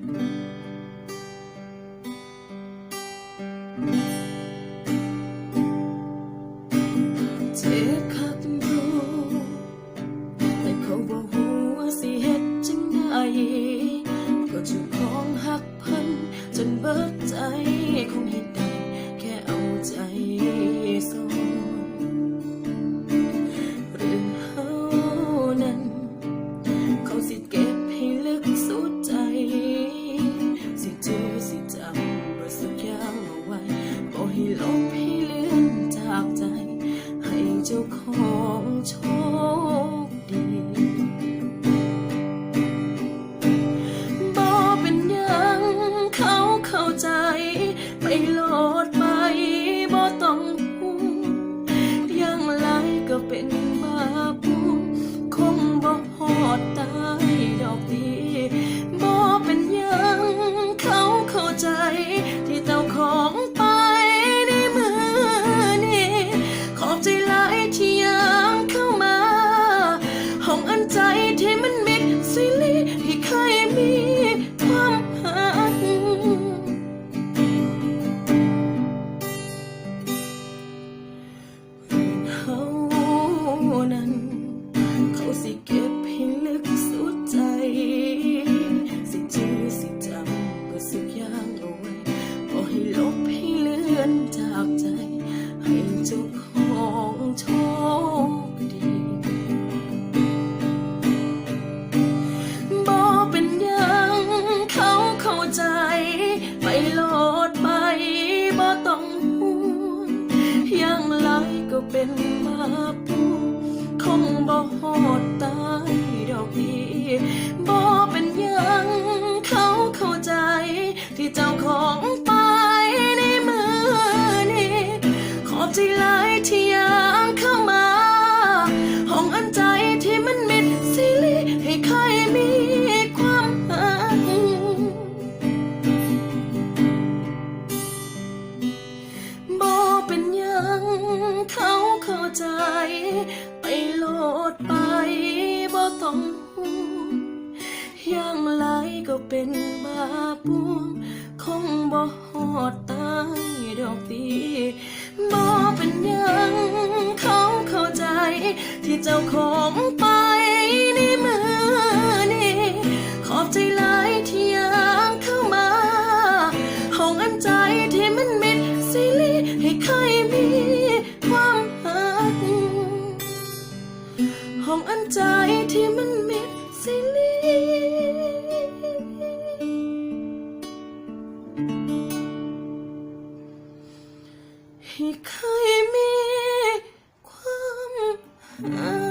Mm-hmm. ลบให้เลือนจากใจ ให้เจ้าของโชคดีบ่เป็นยังเขาเข้าใจ ไปโลดไปบ่ต้องหูวงยังไรก็เป็นมาปูคงบอหอดตายดอกพี่บ่ ใจ ไปโลดไปบ่ต้องห่วงอย่างไรก็เป็นบาปวงคงบ่หอดตายดอกตีบ่เป็นยังเขาเข้าใจที่เจ้าของไป องอันใจที่มันมิดสิลีให้เคยมีความ